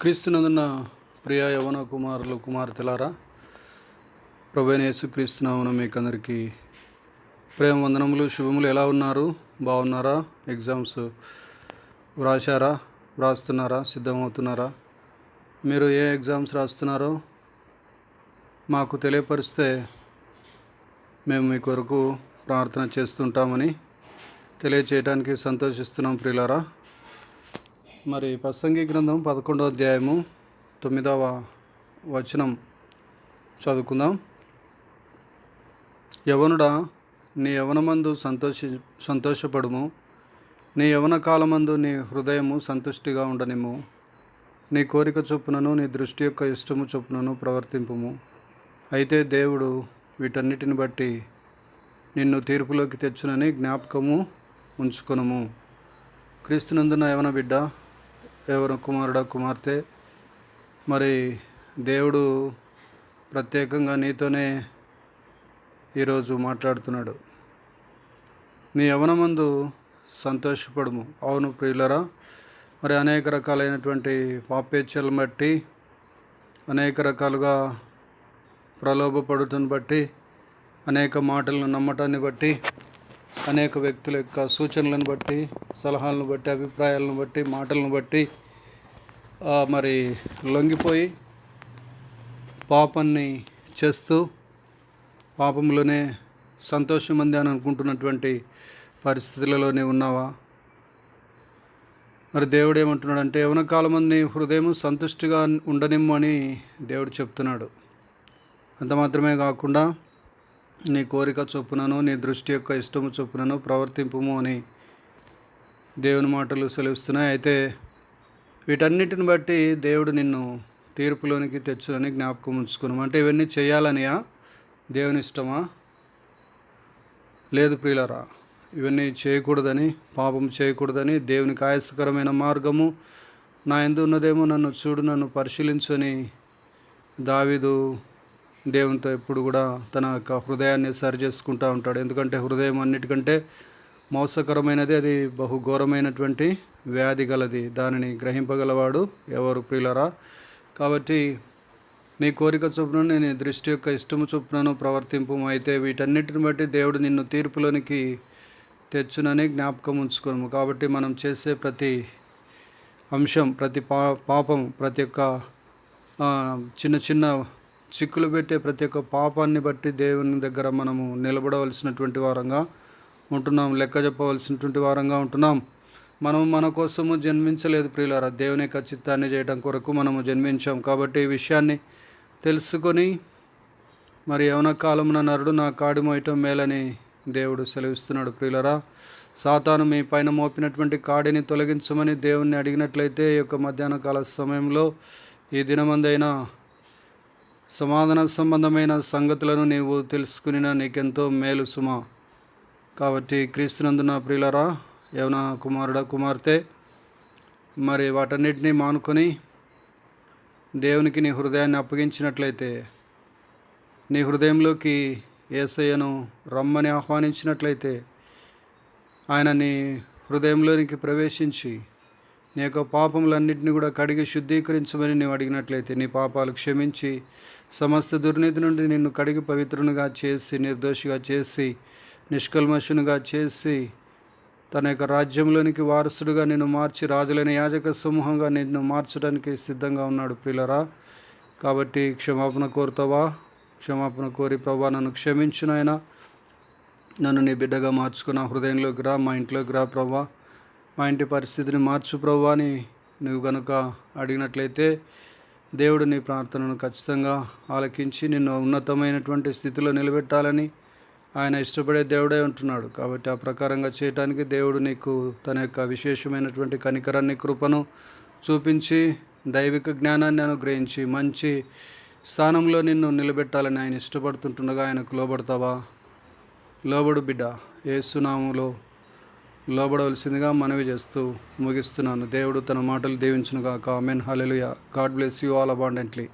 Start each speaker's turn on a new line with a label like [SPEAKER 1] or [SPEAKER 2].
[SPEAKER 1] క్రీస్తునందున ప్రియ యవన కుమారులు కుమార్తెలారా ప్రభైన క్రీస్తునామన మీకు అందరికీ ప్రేమ వందనములు శుభములు. ఎలా ఉన్నారు? బాగున్నారా? ఎగ్జామ్స్ వ్రాసారా వ్రాస్తున్నారా? సిద్ధమవుతున్నారా? మీరు ఏ ఎగ్జామ్స్ రాస్తున్నారో మాకు తెలియపరిస్తే మేము మీ కొరకు ప్రార్థన చేస్తుంటామని తెలియచేయడానికి సంతోషిస్తున్నాం ప్రియులారా. మరి ప్రసంగి గ్రంథం పదకొండవ అధ్యాయము తొమ్మిదవ వచనం చదువుకుందాం. యవనుడా నీ యవనమందు సంతోషి సంతోషపడుము. నీ యవన కాలమందు నీ హృదయము సంతుష్టిగా ఉండనిము నీ కోరిక చొప్పునను నీ దృష్టి యొక్క ఇష్టము చొప్పునను ప్రవర్తింపుము. అయితే దేవుడు వీటన్నిటిని బట్టి నిన్ను తీర్పులోకి తెచ్చునని జ్ఞాపకము ఉంచుకొనుము. క్రీస్తునందున యవన బిడ్డ ఎవరు కుమారుడ కుమార్తె? మరి దేవుడు ప్రత్యేకంగా నీతోనే ఈరోజు మాట్లాడుతున్నాడు. నీ యవనమందు సంతోషపడము. అవును ప్రియులరా మరి అనేక రకాలైనటువంటి పాపేచ్ఛలను బట్టి అనేక రకాలుగా ప్రలోభపడుటను బట్టి అనేక మాటలను నమ్మటాన్ని బట్టి అనేక వ్యక్తుల యొక్క సూచనలను బట్టి సలహాలను బట్టి అభిప్రాయాలను బట్టి మాటలను బట్టి మరి లొంగిపోయి పాపాన్ని చేస్తూ పాపంలోనే సంతోషం అంది అని అనుకుంటున్నటువంటి పరిస్థితులలోనే ఉన్నావా? మరి దేవుడు ఏమంటున్నాడంటే యవన కాలమంది హృదయం సంతుష్టిగా ఉండనిమ్ము అని దేవుడు చెప్తున్నాడు. అంత మాత్రమే కాకుండా నీ కోరిక చొప్పునను నీ దృష్టి యొక్క ఇష్టము చొప్పునను ప్రవర్తింపుము అని దేవుని మాటలు సెలవిస్తున్నాయి. అయితే వీటన్నిటిని బట్టి దేవుడు నిన్ను తీర్పులోనికి తెచ్చునని జ్ఞాపకం ఉంచుకున్నాం అంటే ఇవన్నీ చేయాలనియా? దేవుని ఇష్టమా? లేదు ప్రియులరా ఇవన్నీ చేయకూడదని పాపం చేయకూడదని దేవునికి ఆయాసకరమైన మార్గము నా ఎందు ఉన్నదేమో నన్ను చూడు నన్ను పరిశీలించని దావీదు దేవునితో ఎప్పుడు కూడా తన యొక్క హృదయాన్ని సరి చేసుకుంటూ ఉంటాడు. ఎందుకంటే హృదయం అన్నిటికంటే మోసకరమైనది అది బహు ఘోరమైనటువంటి వ్యాధి గలది. దానిని గ్రహింపగలవాడు ఎవరు ప్రియులరా? కాబట్టి నీ కోరిక చొప్పున నేను దృష్టి యొక్క ఇష్టము చొప్పునను ప్రవర్తింపు అయితే వీటన్నిటిని బట్టి దేవుడు నిన్ను తీర్పులోనికి తెచ్చునని జ్ఞాపకం ఉంచుకోము కాబట్టి మనం చేసే ప్రతి అంశం ప్రతి పా పాపం ప్రతి ఒక్క చిన్న చిన్న చిక్కులు పెట్టే ప్రతి ఒక్క పాపాన్ని బట్టి దేవుని దగ్గర మనము నిలబడవలసినటువంటి వారంగా ఉంటున్నాం లెక్క చెప్పవలసినటువంటి వారంగా ఉంటున్నాం. మనం మన కోసము జన్మించలేదు ప్రియులారా. దేవుని యొక్క చిత్తాన్ని చేయడం కొరకు మనము జన్మించాం. కాబట్టి ఈ విషయాన్ని తెలుసుకొని మరి యవన కాలమున నరుడు నా కాడి మోయటం మేలని దేవుడు సెలవిస్తున్నాడు ప్రియులరా. సాతాను మీ పైన మోపినటువంటి కాడిని తొలగించమని దేవుణ్ణి అడిగినట్లయితే ఈ యొక్క మధ్యాహ్న కాల సమయంలో ఈ దినమందైనా సమాధాన సంబంధమైన సంగతులను నీవు తెలుసుకుని నీకెంతో మేలు సుమా. కాబట్టి క్రీస్తునందున ప్రియులరా యవన కుమారుడ కుమార్తె మరి వాటన్నిటినీ మానుకొని దేవునికి నీ హృదయాన్ని అప్పగించినట్లయితే నీ హృదయంలోకి ఏసయ్యను రమ్మని ఆహ్వానించినట్లయితే ఆయన నీ హృదయంలోనికి ప్రవేశించి నీ యొక్క పాపములన్నింటినీ కూడా కడిగి శుద్ధీకరించమని నీవు అడిగినట్లయితే నీ పాపాలు క్షమించి సమస్త దుర్నీతి నుండి నిన్ను కడిగి పవిత్రునిగా చేసి నిర్దోషిగా చేసి నిష్కల్మషునిగా చేసి తన యొక్క రాజ్యంలోనికి వారసుడుగా నిన్ను మార్చి రాజులైన యాజక సమూహంగా నిన్ను మార్చడానికి సిద్ధంగా ఉన్నాడు ప్రియులరా. కాబట్టి క్షమాపణ కోరుతావా? క్షమాపణ కోరి ప్రభా నన్ను క్షమించు నాయనా. నన్ను నీ బిడ్డగా మార్చుకున్న హృదయంలోకి రా మా ఇంట్లోకి రా ప్రభా. మా ఇంటి పరిస్థితిని మార్చు ప్రభు అని నువ్వు గనుక అడిగినట్లయితే దేవుడు నీ ప్రార్థనను ఖచ్చితంగా ఆలకించి నిన్ను ఉన్నతమైనటువంటి స్థితిలో నిలబెట్టాలని ఆయన ఇష్టపడే దేవుడే ఉంటున్నాడు. కాబట్టి ఆ ప్రకారంగా చేయటానికి దేవుడు నీకు తన యొక్క విశేషమైనటువంటి కనికరాన్ని కృపను చూపించి దైవిక జ్ఞానాన్ని అనుగ్రహించి మంచి స్థానంలో నిన్ను నిలబెట్టాలని ఆయన ఇష్టపడుతుంటుండగా ఆయనకు లోబడతావా? లోబడు బిడ్డ ఏసునాములో లోబడవలసిందిగా మనవి చేస్తూ ముగిస్తున్నాను. దేవుడు తన మాటలు దీవించునుగా కామెన్ hallelujah God bless you all abundantly.